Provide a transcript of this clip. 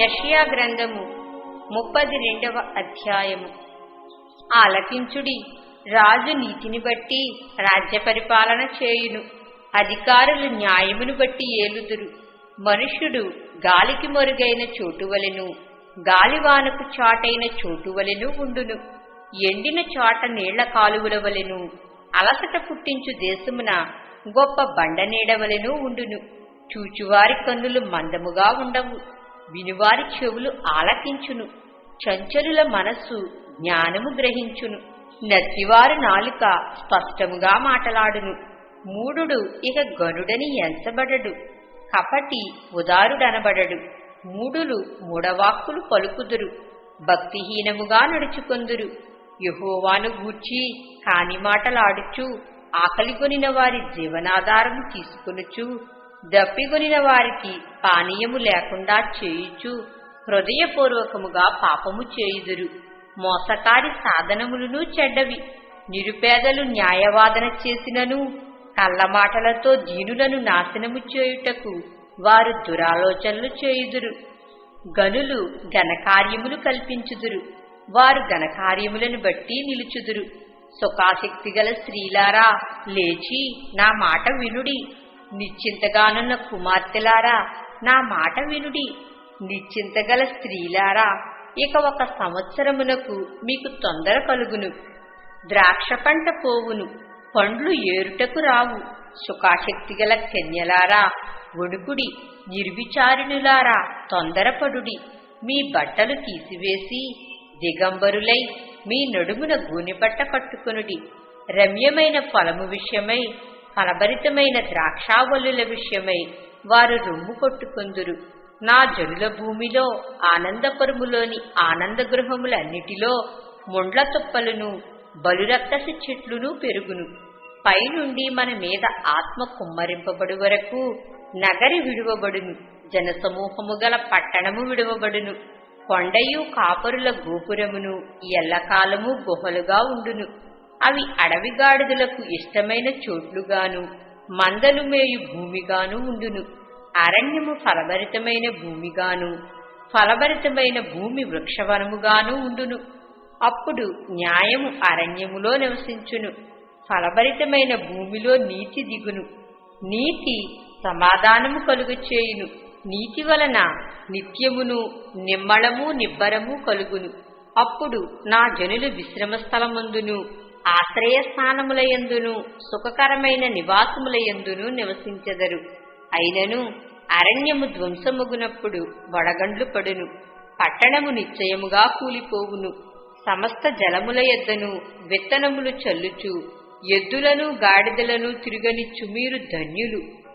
యషియా గ్రంథము ముప్పది రెండవ అధ్యాయము. ఆలకించుడి రాజు నీతిని బట్టి రాజ్య పరిపాలన చేయును. అధికారులు న్యాయమును బట్టి ఏలుదురు. మనుష్యుడు గాలికి మరుగైన చోటువలెను గాలివానకు చాటైన చోటువలెను ఉండును. ఎండిన చాట నీళ్ళ కాలువల వలెను అలసట పుట్టించు దేశమున గొప్ప బండనీడవలెను ఉండును. చూచువారి కన్నులు మందముగా ఉండవు. వినువారి చెవులు ఆలకించును. చంచలుల మనస్సు జ్ఞానము గ్రహించును. నత్తివారు నాలుక స్పష్టముగా మాటలాడును. మూడుడు ఇక గనుడని ఎంచబడడు. కపటి ఉదారుడనబడడు. మూడులు మూడవాక్కులు పలుకుదురు. భక్తిహీనముగా నడుచుకొందురు. యహోవాను గూర్చి కాని మాటలాడుచు ఆకలిగొనిన వారి జీవనాధారం తీసుకొనుచు దప్పిగొనిన వారికి పానీయము లేకుండా చేయుచు హృదయపూర్వకముగా పాపము చేయుదురు. మోసకారి సాధనములను చెడ్డవి. నిరుపేదలు న్యాయవాదన చేసినను కళ్ళమాటలతో దీనులను నాశనము చేయుటకు వారు దురాలోచనలు చేయుదురు. గనులు ఘనకార్యములు కల్పించుదురు. వారు ఘనకార్యములను బట్టి నిలుచుదురు. సుఖాసక్తి గల స్త్రీలారా లేచి నా మాట వినుడి. నిశ్చింతగానున్న కుమార్తెలారా నా మాట వినుడి. నిశ్చింతగల స్త్రీలారా ఇక ఒక సంవత్సరమునకు మీకు తొందర కలుగును. ద్రాక్ష పంట పోవును పండ్లు ఏరుటకు రావు. సుఖాశక్తి గల కన్యలారా ఒడుకుడి నిర్విచారిణులారా తొందరపడుడి. మీ బట్టలు తీసివేసి దిగంబరులై మీ నడుమున గూనిబట్ట కట్టుకొనుడి. రమ్యమైన ఫలము విషయమై ఫలభరితమైన ద్రాక్షావల్లుల విషయమై వారు రొమ్ము కొట్టుకొందురు. నా జనుల భూమిలో ఆనందపరుములోని ఆనంద గృహములన్నిటిలో ముండ్లతుప్పలను తుప్పలను చెట్లును పెరుగును. పైనుండి మన మీద ఆత్మ కుమ్మరింపబడు వరకు నగరి విడువబడును. జనసమూహము గల పట్టణము విడువబడును. కొండయు కాపరుల గోపురమును ఎల్లకాలము గుహలుగా ఉండును. అవి అడవిగాడిదలకు ఇష్టమైన చోట్లుగాను మందలు మేయు భూమిగాను ఉండును. అరణ్యము ఫలభరితమైన భూమిగాను ఫలభరితమైన భూమి వృక్షవనముగాను ఉండును. అప్పుడు న్యాయము అరణ్యములో నివసించును ఫలభరితమైన భూమిలో నీతి దిగును. నీతి సమాధానము కలుగుచేయును. నీతి వలన నిత్యమును నిమ్మళము నిబ్బరము కలుగును. అప్పుడు నా జనులు విశ్రమ స్థలమందును. ఆశ్రయస్థానములయందును సుఖకరమైన నివాసములయందును నివసించెదరు. అయినను అరణ్యము ధ్వంసముగునప్పుడు వడగండ్లు పడును. పట్టణము నిశ్చయముగా కూలిపోవును. సమస్త జలముల ఎద్దను విత్తనములు చల్లుచు ఎద్దులను గాడిదలను తిరుగనిచ్చు మీరు ధన్యులు.